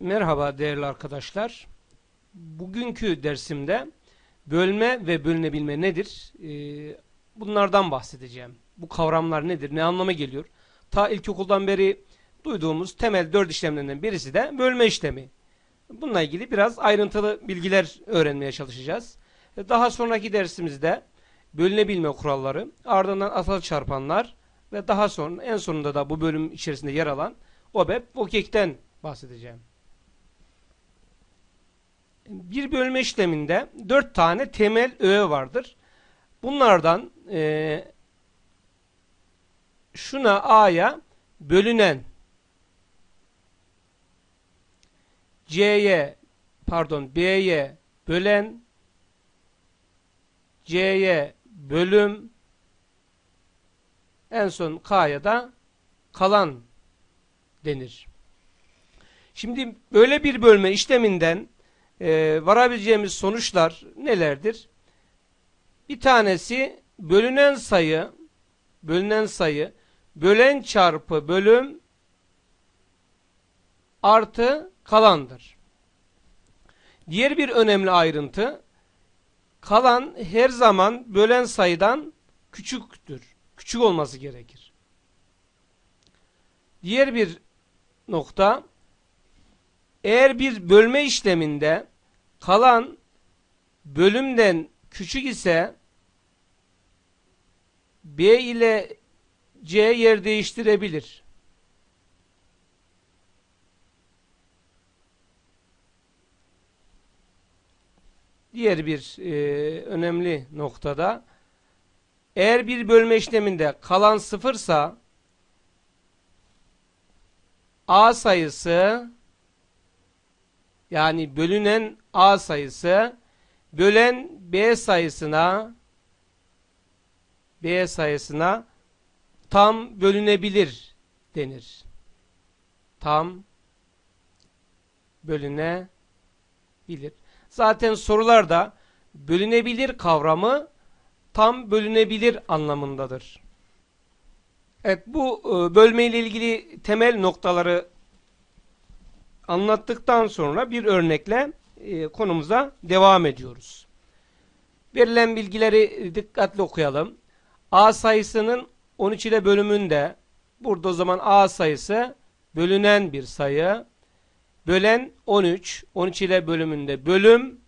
Merhaba değerli arkadaşlar. Bugünkü dersimde bölme ve bölünebilme nedir? Ee, bunlardan bahsedeceğim. Bu kavramlar nedir? Ne anlama geliyor? Ta ilkokuldan beri duyduğumuz temel dört işlemlerinden birisi de bölme işlemi. Bununla ilgili biraz ayrıntılı bilgiler öğrenmeye çalışacağız. Daha sonraki dersimizde bölünebilme kuralları, ardından asal çarpanlar ve daha sonra en sonunda da bu bölüm içerisinde yer alan OBEP, VOKEK'ten bahsedeceğim. Bir bölme işleminde dört tane temel öğe vardır. Bunlardan e, şuna A'ya bölünen C'ye pardon B'ye bölen C'ye bölüm en son K'ya da kalan denir. Şimdi böyle bir bölme işleminden e, varabileceğimiz sonuçlar nelerdir? Bir tanesi bölünen sayı bölünen sayı bölen çarpı bölüm artı kalandır. Diğer bir önemli ayrıntı kalan her zaman bölen sayıdan küçüktür. Küçük olması gerekir. Diğer bir nokta eğer bir bölme işleminde kalan bölümden küçük ise B ile C yer değiştirebilir. Diğer bir e, önemli noktada eğer bir bölme işleminde kalan sıfırsa A sayısı yani bölünen A sayısı bölen B sayısına B sayısına tam bölünebilir denir. Tam bölünebilir. Zaten sorularda bölünebilir kavramı tam bölünebilir anlamındadır. Evet bu e, bölme ile ilgili temel noktaları anlattıktan sonra bir örnekle e, konumuza devam ediyoruz. Verilen bilgileri dikkatli okuyalım. A sayısının 13 ile bölümünde burada o zaman A sayısı bölünen bir sayı. Bölen 13, 13 ile bölümünde bölüm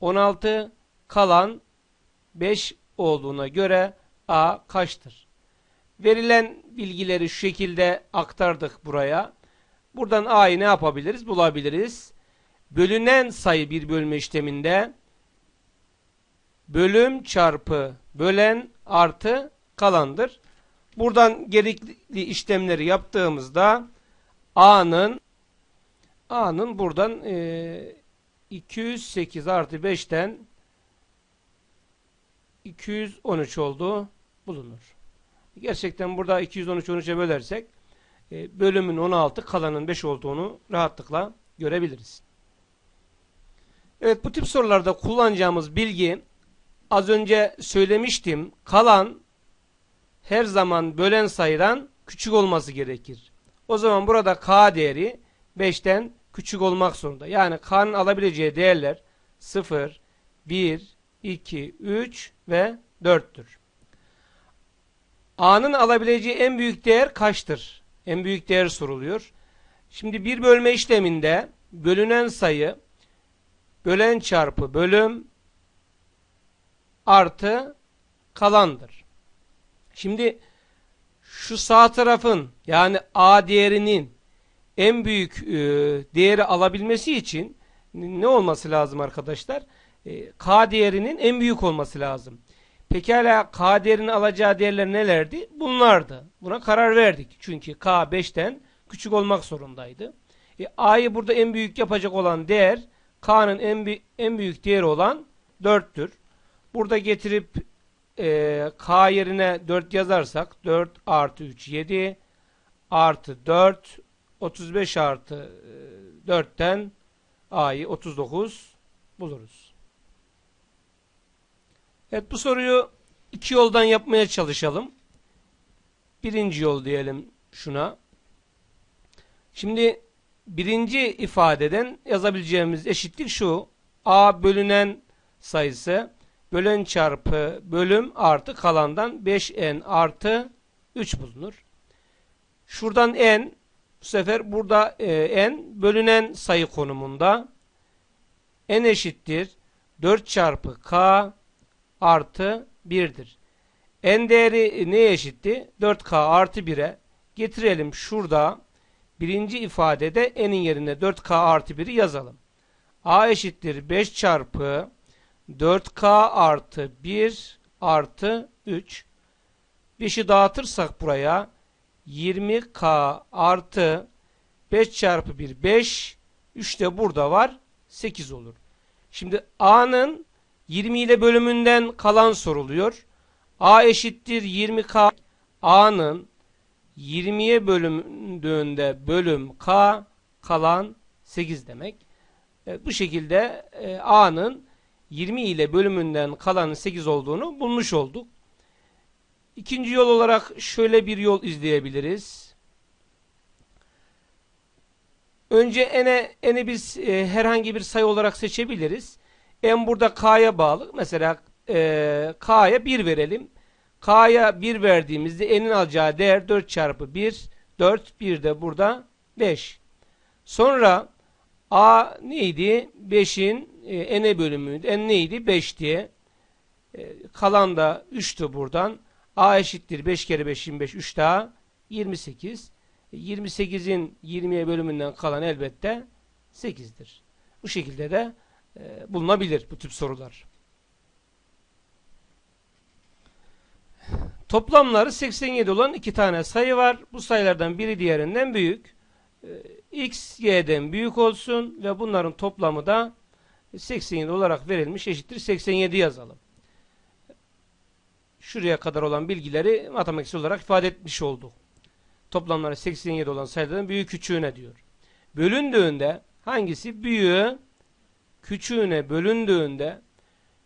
16 kalan 5 olduğuna göre A kaçtır? Verilen bilgileri şu şekilde aktardık buraya. Buradan A'yı ne yapabiliriz? Bulabiliriz. Bölünen sayı bir bölme işleminde bölüm çarpı bölen artı kalandır. Buradan gerekli işlemleri yaptığımızda A'nın A'nın buradan e, 208 artı 5'ten 213 olduğu bulunur. Gerçekten burada 213 13'e bölersek e, bölümün 16 kalanın 5 olduğunu rahatlıkla görebiliriz. Evet bu tip sorularda kullanacağımız bilgi az önce söylemiştim. Kalan her zaman bölen sayıdan küçük olması gerekir. O zaman burada k değeri 5'ten küçük olmak zorunda. Yani k'nın alabileceği değerler 0, 1, 2, 3 ve 4'tür. A'nın alabileceği en büyük değer kaçtır? En büyük değer soruluyor. Şimdi bir bölme işleminde bölünen sayı bölen çarpı bölüm artı kalandır. Şimdi şu sağ tarafın yani A değerinin en büyük e, değeri alabilmesi için ne olması lazım arkadaşlar? E, K değerinin en büyük olması lazım. Pekala K alacağı değerler nelerdi? Bunlardı. Buna karar verdik. Çünkü K 5'ten küçük olmak zorundaydı. E, A'yı burada en büyük yapacak olan değer K'nın en, en büyük değeri olan 4'tür. Burada getirip e, K yerine 4 yazarsak 4 artı 3 7 artı 4 35 artı e, 4'ten A'yı 39 buluruz. Evet bu soruyu iki yoldan yapmaya çalışalım. Birinci yol diyelim şuna. Şimdi birinci ifadeden yazabileceğimiz eşitlik şu. A bölünen sayısı bölen çarpı bölüm artı kalandan 5n artı 3 bulunur. Şuradan n bu sefer burada e, n bölünen sayı konumunda n eşittir 4 çarpı k artı 1'dir. n değeri neye eşitti? 4k artı 1'e getirelim şurada birinci ifadede n'in yerine 4k artı 1'i yazalım. a eşittir 5 çarpı 4k artı 1 artı 3 5'i dağıtırsak buraya 20k artı 5 çarpı 1 5 3 de burada var 8 olur. Şimdi a'nın 20 ile bölümünden kalan soruluyor. a eşittir 20k a'nın 20'ye bölündüğünde bölüm k kalan 8 demek. E, bu şekilde e, a'nın 20 ile bölümünden kalanın 8 olduğunu bulmuş olduk. İkinci yol olarak şöyle bir yol izleyebiliriz. Önce n'e n'e biz e, herhangi bir sayı olarak seçebiliriz. N burada k'ya bağlı. Mesela e, k'ya 1 verelim. k'ya 1 verdiğimizde n'in alacağı değer 4 çarpı 1. 4, 1 de burada 5. Sonra a neydi? 5'in e, n'e bölümüydü. n neydi? 5 diye. E, kalan da 3'tü buradan. a eşittir 5 kere 5 25 3 daha 28. 28'in 20'ye bölümünden kalan elbette 8'dir. Bu şekilde de e, bulunabilir bu tip sorular. Toplamları 87 olan iki tane sayı var. Bu sayılardan biri diğerinden büyük. E, x, y'den büyük olsun ve bunların toplamı da 87 olarak verilmiş eşittir 87 yazalım. Şuraya kadar olan bilgileri matematiksel olarak ifade etmiş olduk. Toplamları 87 olan sayıların büyük küçüğüne diyor. Bölündüğünde hangisi büyüğü küçüğüne bölündüğünde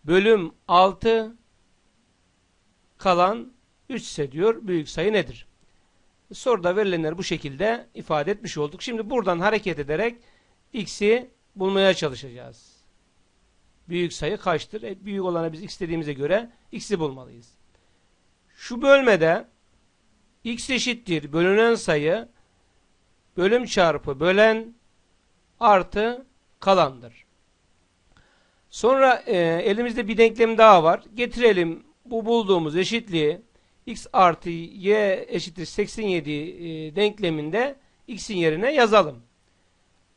bölüm 6 kalan 3 ise diyor büyük sayı nedir? Soruda verilenleri bu şekilde ifade etmiş olduk. Şimdi buradan hareket ederek x'i bulmaya çalışacağız. Büyük sayı kaçtır? E, büyük olana biz x dediğimize göre x'i bulmalıyız. Şu bölmede x eşittir bölünen sayı bölüm çarpı bölen artı kalandır. Sonra e, elimizde bir denklem daha var. Getirelim bu bulduğumuz eşitliği x artı y eşittir 87 e, denkleminde x'in yerine yazalım.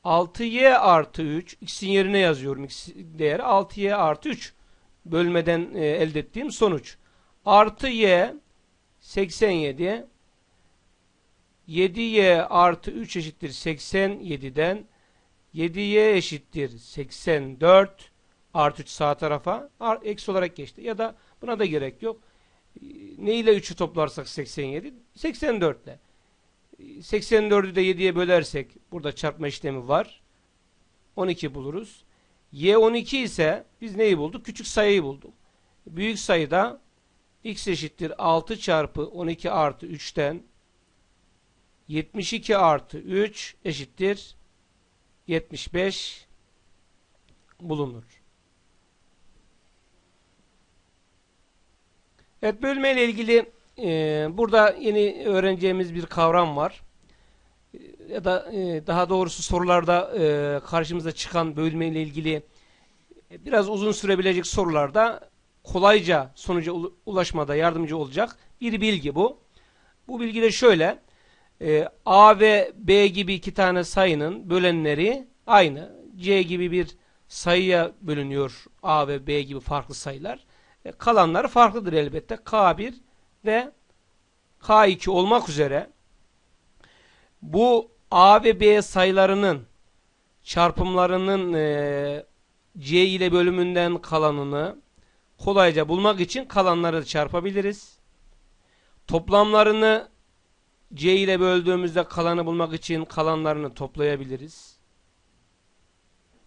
6y artı 3 x'in yerine yazıyorum x değeri 6y artı 3 bölmeden e, elde ettiğim sonuç. Artı y 87 7y artı 3 eşittir 87'den 7y eşittir 84 artı 3 sağ tarafa eksi olarak geçti. Ya da buna da gerek yok. Ne ile 3'ü toplarsak 87? 84 ile. 84'ü de 7'ye bölersek burada çarpma işlemi var. 12 buluruz. Y 12 ise biz neyi bulduk? Küçük sayıyı bulduk. Büyük sayıda x eşittir 6 çarpı 12 artı 3'ten 72 artı 3 eşittir 75 bulunur. Evet bölme ile ilgili e, burada yeni öğreneceğimiz bir kavram var. Ya da e, daha doğrusu sorularda e, karşımıza çıkan bölme ile ilgili e, biraz uzun sürebilecek sorularda kolayca sonuca ulaşmada yardımcı olacak bir bilgi bu. Bu bilgi de şöyle. E, A ve B gibi iki tane sayının bölenleri aynı. C gibi bir sayıya bölünüyor A ve B gibi farklı sayılar. E, kalanları farklıdır elbette. K1 ve K2 olmak üzere bu A ve B sayılarının çarpımlarının e, C ile bölümünden kalanını kolayca bulmak için kalanları çarpabiliriz. Toplamlarını C ile böldüğümüzde kalanı bulmak için kalanlarını toplayabiliriz.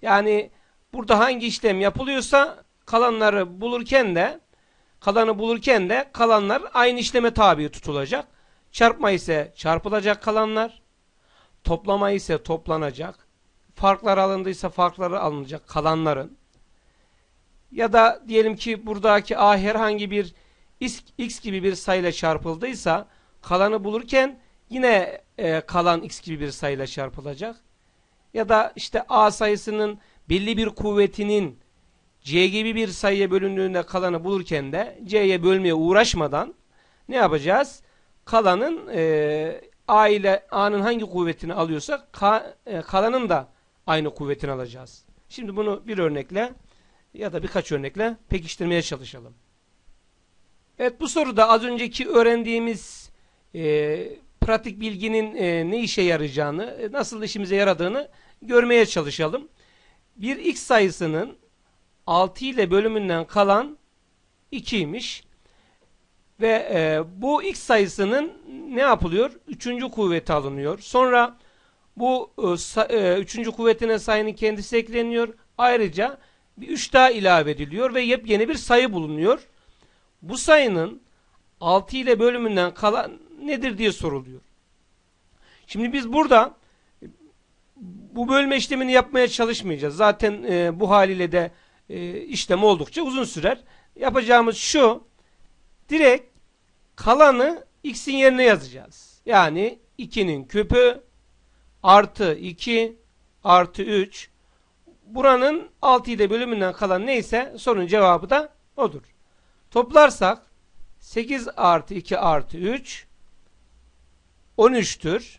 Yani burada hangi işlem yapılıyorsa kalanları bulurken de kalanı bulurken de kalanlar aynı işleme tabi tutulacak. Çarpma ise çarpılacak kalanlar. toplama ise toplanacak. Farklar alındıysa farkları alınacak kalanların. Ya da diyelim ki buradaki a herhangi bir x, gibi bir sayıyla çarpıldıysa kalanı bulurken yine e, kalan x gibi bir sayıyla çarpılacak. Ya da işte a sayısının belli bir kuvvetinin c gibi bir sayıya bölündüğünde kalanı bulurken de c'ye bölmeye uğraşmadan ne yapacağız? Kalanın e, a ile a'nın hangi kuvvetini alıyorsak ka, e, kalanın da aynı kuvvetini alacağız. Şimdi bunu bir örnekle ya da birkaç örnekle pekiştirmeye çalışalım. Evet bu soruda az önceki öğrendiğimiz e, pratik bilginin e, ne işe yarayacağını, e, nasıl işimize yaradığını görmeye çalışalım. Bir x sayısının 6 ile bölümünden kalan 2'ymiş. Ve e, bu x sayısının ne yapılıyor? Üçüncü kuvveti alınıyor. Sonra bu e, e, üçüncü kuvvetine sayının kendisi ekleniyor. Ayrıca bir 3 daha ilave ediliyor ve yepyeni bir sayı bulunuyor. Bu sayının 6 ile bölümünden kalan nedir diye soruluyor. Şimdi biz burada bu bölme işlemini yapmaya çalışmayacağız. Zaten e, bu haliyle de e, işlem oldukça uzun sürer. Yapacağımız şu. Direkt kalanı x'in yerine yazacağız. Yani 2'nin küpü artı 2 artı 3 buranın 6 ile bölümünden kalan neyse sorunun cevabı da odur. Toplarsak 8 artı 2 artı 3 13'tür.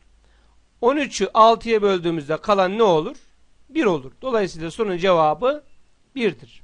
13'ü 6'ya böldüğümüzde kalan ne olur? 1 olur. Dolayısıyla sorunun cevabı 1'dir.